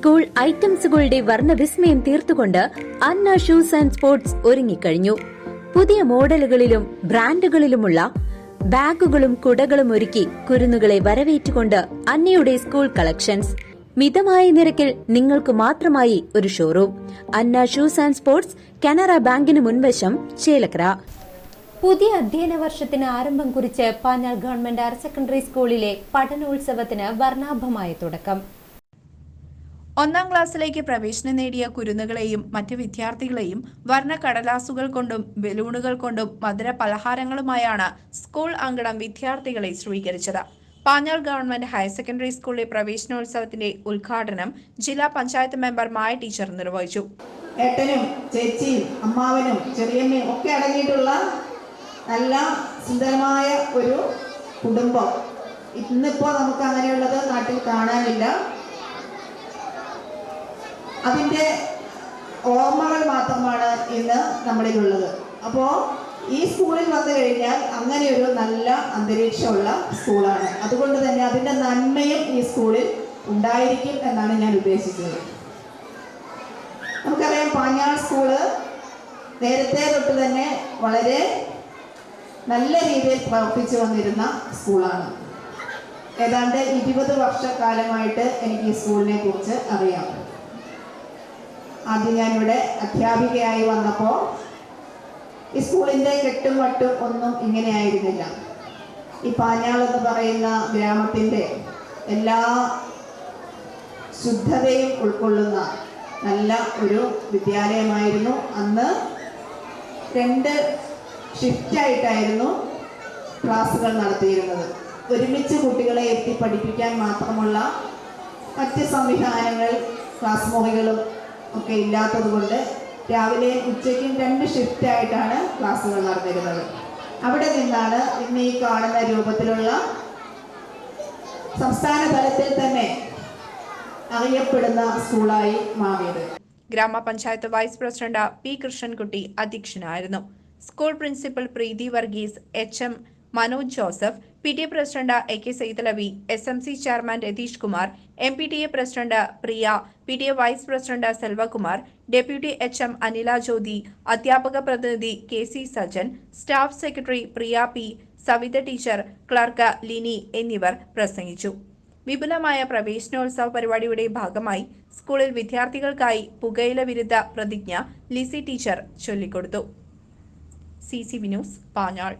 School ഐറ്റംസുകളുടെ വർണവിസ്മയം തീർത്തുകൊണ്ട് അന്ന ഷൂസ് ആൻഡ് സ്പോർട്സ് ഒരുങ്ങിക്കഴിഞ്ഞു. പുതിയ മോഡലുകളിലും ബ്രാൻഡുകളിലുമുള്ള ബാഗുകളും കുടകളും ഒരുക്കി കുരുന്നുകളെ വരവേറ്റുകൊണ്ട് അന്നയുടെ സ്കൂൾ കളക്ഷൻസ്. മിതമായ നിരക്കിൽ നിങ്ങൾക്ക് മാത്രമായി ഒരു showroom. Anna shoes and sports Canara ബാങ്കിന് മുൻവശം ചേലക്കര. പുതിയ അധ്യയന വർഷത്തിന് ആരംഭം കുറിച്ച് പാഞ്ഞാൾ ഗവൺമെന്റ് ഹയർ സെക്കൻഡറി സ്കൂളിലെ പഠനോത്സവത്തിന് വർണാഭമായ തുടക്കം. ഒന്നാം ക്ലാസ്സിലേക്ക് പ്രവേശനം നേടിയ കുരുന്നുകളെയും മറ്റ് വിദ്യാർത്ഥികളെയും വർണ കടലാസുകൾ കൊണ്ടും ബലൂണുകൾ കൊണ്ടും മധുര പലഹാരങ്ങളുമായാണ് സ്കൂൾ അങ്കണം വിദ്യാർത്ഥികളെ സ്വീകരിച്ചത്. പാഞ്ഞാൾ ഗവൺമെന്റ് ഹയർ സെക്കൻഡറി സ്കൂളിലെ പ്രവേശനോത്സവത്തിന്റെ ഉദ്ഘാടനം ജില്ലാ പഞ്ചായത്ത് മെമ്പർ മായ ടീച്ചർ നിർവഹിച്ചു. ഏട്ടനും ചേച്ചിയും അമ്മാവനും ചെറിയമ്മയും ഒക്കെ അടങ്ങിയിട്ടുള്ള നല്ല സുന്ദരമായ ഒരു കുടുംബം. ഇന്നിപ്പോൾ നമുക്ക് അങ്ങനെയുള്ളത് നാട്ടിൽ കാണാനില്ല. അതിന്റെ ഓർമ്മകൾ മാത്രമാണ് ഇന്ന് നമ്മളിലുള്ളത്. അപ്പോൾ ഈ സ്കൂളിൽ വന്നു കഴിഞ്ഞാൽ അങ്ങനെ ഒരു നല്ല അന്തരീക്ഷമുള്ള സ്കൂളാണ്. അതുകൊണ്ട് തന്നെ അതിന്റെ നന്മയും ഈ സ്കൂളിൽ ഉണ്ടായിരിക്കും എന്നാണ് ഞാൻ ഉദ്ദേശിച്ചത്. നമുക്കറിയാം പാഞ്ഞാൾ സ്കൂൾ നേരത്തെ തൊട്ട് തന്നെ വളരെ നല്ല രീതിയിൽ പ്രവർത്തിച്ചു വന്നിരുന്ന സ്കൂളാണ്. ഏതാണ്ട് ഇരുപത് വർഷക്കാലമായിട്ട് എനിക്ക് ഈ സ്കൂളിനെ കുറിച്ച് അറിയാം. ആദ്യം ഞാനിവിടെ അധ്യാപികയായി വന്നപ്പോൾ ഈ സ്കൂളിന്റെ കെട്ടും വട്ടും ഒന്നും ഇങ്ങനെയായിരുന്നില്ല ഈ പാഞ്ഞാൾ എന്ന് പറയുന്ന ഗ്രാമത്തിന്റെ എല്ലാ ശുദ്ധതയും ഉൾക്കൊള്ളുന്ന നല്ല ഒരു വിദ്യാലയമായിരുന്നു. അന്ന് രണ്ട് ഷിഫ്റ്റായിട്ടായിരുന്നു ക്ലാസ്സുകൾ നടത്തിയിരുന്നത്. ഒരുമിച്ച് കുട്ടികളെ എത്തി പഠിപ്പിക്കാൻ മാത്രമുള്ള മറ്റ് സംവിധാനങ്ങൾ ക്ലാസ് മുറികളും ഒക്കെ ഇല്ലാത്തത് കൊണ്ട് രാവിലെ ഉച്ചയ്ക്കും രണ്ട് ഷിഫ്റ്റായിട്ടാണ് ക്ലാസ്സുകൾ നടന്നിരുന്നത്. അവിടെ നിന്നാണ് ഇന്ന് ഈ കാണുന്ന രൂപത്തിലുള്ള സംസ്ഥാന തലത്തിൽ തന്നെ അറിയപ്പെടുന്ന സ്കൂളായി മാറിയത്. ഗ്രാമപഞ്ചായത്ത് വൈസ് പ്രസിഡന്റ് പി കൃഷ്ണൻകുട്ടി അധ്യക്ഷനായിരുന്നു. School principal Preethi Varghese H M Manoj Joseph P T A president A K Saithalavi S M C chairman Ratheesh Kumar M P T A president Priya P T A vice president Selvakumar deputy H M Anila Jyothi അധ്യാപക പ്രതിനിധി K C Sajan staff secretary Priya P Savitha teacher clerk Lini എന്നിവർ പ്രസംഗിച്ചു. വിപുലമായ പ്രവേശനോത്സവ പരിപാടിയുടെ ഭാഗമായി സ്കൂളിൽ വിദ്യാർത്ഥികൾക്കായി പുകയില വിരുദ്ധ പ്രതിജ്ഞ ലിസി ടീച്ചർ ചൊല്ലിക്കൊടുത്തു. C C V news Panjal.